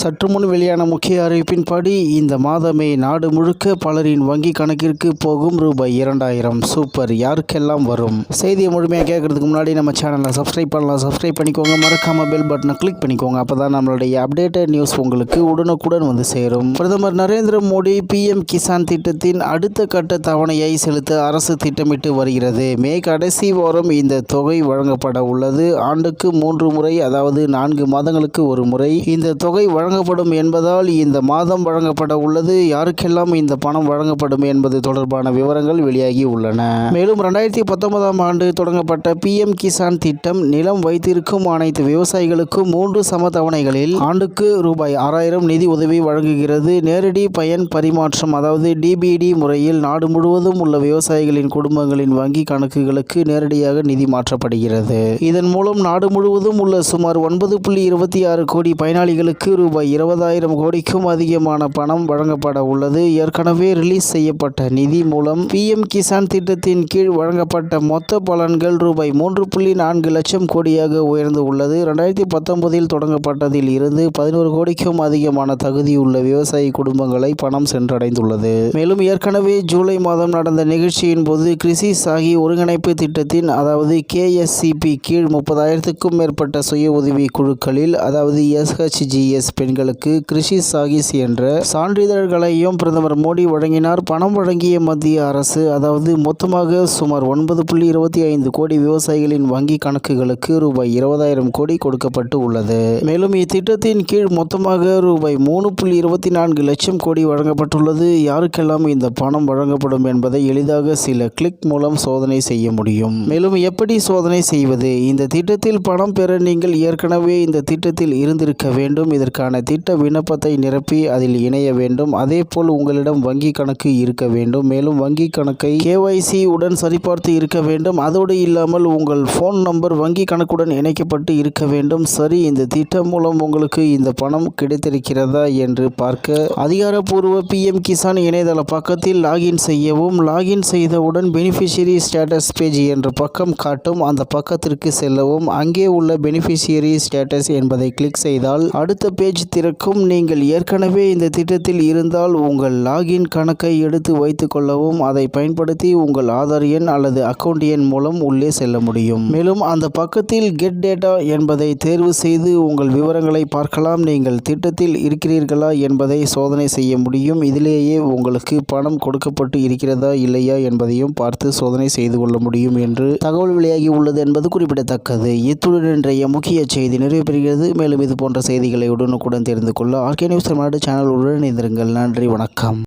சற்று முன் வெளியான முக்கிய அறிவிப்பின்படி இந்த மாதமே நாடு முழுக்க பலரின் வங்கி கணக்கிற்கு போகும் ரூபாய் இரண்டாயிரம் சூப்பர் யாருக்கெல்லாம் வரும்? செய்தியை முழுமையாக கேட்கறதுக்கு முன்னாடி நம்ம சேனலை சப்ஸ்கிரைப் பண்ணலாம். சப்ஸ்கிரைப் பண்ணிக்கோங்க. மறக்காம பெல் பட்டனை கிளிக் பண்ணிக்கோங்க. அப்போ தான் நம்மளுடைய அப்டேட்டட் நியூஸ் உங்களுக்கு உடனுக்குடன் வந்து சேரும். பிரதமர் நரேந்திர மோடி பிஎம் கிசான் திட்டத்தின் அடுத்த கட்ட தவணையை செலுத்த அரசு திட்டமிட்டு வருகிறது. மே கடைசி வாரம் இந்த தொகை வழங்கப்பட உள்ளது. ஆண்டுக்கு மூன்று முறை அதாவது நான்கு மாதங்களுக்கு ஒரு முறை இந்த தொகை வழங்கப்படும் என்பதால் இந்த மாதம் வழங்கப்பட உள்ளது. யாருக்கெல்லாம் இந்த பணம் வழங்கப்படும் என்பது தொடர்பான விவரங்கள் வெளியாகி உள்ளன. மேலும் ரெண்டாயிரத்தி பத்தொன்பதாம் ஆண்டு தொடங்கப்பட்ட பிஎம் கிசான் திட்டம் நிலம் வைத்திருக்கும் அனைத்து விவசாயிகளுக்கும் மூன்று சம தவணைகளில் ஆண்டுக்கு ரூபாய் ஆறாயிரம் நிதி உதவி வழங்குகிறது. நேரடி பயன் பரிமாற்றம் அதாவது டிபிடி முறையில் நாடு முழுவதும் உள்ள விவசாயிகளின் குடும்பங்களின் வங்கி கணக்குகளுக்கு நேரடியாக நிதி மாற்றப்படுகிறது. இதன் மூலம் நாடு முழுவதும் உள்ள சுமார் ஒன்பது புள்ளி இருபத்தி ஆறு கோடி பயனாளிகளுக்கு ரூபாய் இருபதாயிரம் கோடிக்கும் அதிகமான பணம் வழங்கப்பட உள்ளது. ஏற்கனவே ரிலீஸ் செய்யப்பட்ட நிதி மூலம் பிஎம் கிசான் திட்டத்தின் கீழ் வழங்கப்பட்ட மொத்த பலன்கள் ரூபாய் மூன்று புள்ளி நான்கு லட்சம் கோடியாக உயர்ந்து உள்ளது. ரெண்டாயிரத்தி பத்தொன்பதில் தொடங்கப்பட்டதில் இருந்து பதினோரு கோடிக்கும் அதிகமான தகுதியுள்ள விவசாயி குடும்பங்களை பணம் சென்றடைந்துள்ளது. மேலும் ஏற்கனவே ஜூலை மாதம் நடந்த நிகழ்ச்சியின் போது கிருஷி சாகி ஒருங்கிணைப்பு திட்டத்தின் அதாவது கேஎஸ்சிபி கீழ் முப்பதாயிரத்துக்கும் மேற்பட்ட சுய உதவி குழுக்களில் அதாவது எஸ்ஹெச்ஜிஎஸ் பெண்களுக்கு கிருஷி சாகிஸ் என்ற சான்றிதழ்களையும் பிரதமர் மோடி வழங்கினார். பணம் வழங்கிய மத்திய அரசு அதாவது மொத்தமாக சுமார் ஒன்பது புள்ளி இருபத்தி ஐந்து கோடி விவசாயிகளின் வங்கி கணக்குகளுக்கு ரூபாய் இருபதாயிரம் கோடி கொடுக்கப்பட்டு உள்ளது. மேலும் இத்திட்டத்தின் கீழ் மொத்தமாக ரூபாய் மூணு புள்ளி இருபத்தி நான்கு லட்சம் கோடி வழங்கப்பட்டுள்ளது. யாருக்கெல்லாம் இந்த பணம் வழங்கப்படும் என்பதை எளிதாக சில கிளிக் மூலம் சோதனை செய்ய முடியும். மேலும் எப்படி சோதனை செய்வது? இந்த திட்டத்தில் பணம் பெற நீங்கள் ஏற்கனவே இந்த திட்டத்தில் இருந்திருக்க வேண்டும். இதற்கான திட்ட விண்ணப்பத்தை நிரப்பி அதில் இணைய வேண்டும். அதேபோல் உங்களிடம் வங்கி கணக்கு இருக்க வேண்டும். மேலும் வங்கி கணக்கை கேஒய்சி உடன் சரிபார்த்து இருக்க வேண்டும். அதோடு இல்லாமல் உங்கள் ஃபோன் நம்பர் வங்கி கணக்குடன் இணைக்கப்பட்டு இருக்க வேண்டும். சரி இந்த திட்டம் மூலம் உங்களுக்கு இந்த பணம் கிடைத்திருக்கிறதா என்று பார்க்க. அதிகாரப்பூர்வ பிஎம் கிசான் இணையதள பக்கத்தில் லாகின் செய்யவும் லாகின் செய்தவுடன் பெனிஃபிஷியரி ஸ்டேட்டஸ் பேஜ் என்ற பக்கம் காட்டும். அந்த பக்கத்திற்கு செல்லவும். அங்கே உள்ள பெனிஃபிஷியரி ஸ்டேட்டஸ் என்பதை கிளிக் செய்தால் அடுத்த பேஜ் திறக்கும் நீங்கள் ஏற்கனவே இந்த திட்டத்தில் இருந்தால் உங்கள் லாகின் கணக்கை எடுத்து வைத்து கொள்ளவும் அதை பயன்படுத்தி உங்கள் ஆதார் எண் அல்லது அக்கவுண்ட் எண் மூலம் உள்ளே செல்ல முடியும். மேலும் அந்த பக்கத்தில் கெட் டேட்டா என்பதை தேர்வு செய்து உங்கள் விவரங்களை பார்க்கலாம். நீங்கள் திட்டத்தில் இருக்கிறீர்களா என்பதை சோதனை செய்ய முடியும். இதிலேயே உங்களுக்கு பணம் கொடுக்கப்பட்டு இருக்கிறதா இல்லையா என்பதையும் பார்த்து சோதனை செய்து கொள்ள முடியும் என்று தகவல் வெளியாகி உள்ளது என்பது குறிப்பிடத்தக்கது. இத்துடன் இன்றைய முக்கிய செய்தி நிறைவு பெறுகிறது. மேலும் இது போன்ற செய்திகளை உடனுக்குடன் தெரிந்து கொள்ள. ஆர்கே நியூஸ் தமிழ்நாடு சேனல் உடன் இணைந்திருங்கள். நன்றி வணக்கம்.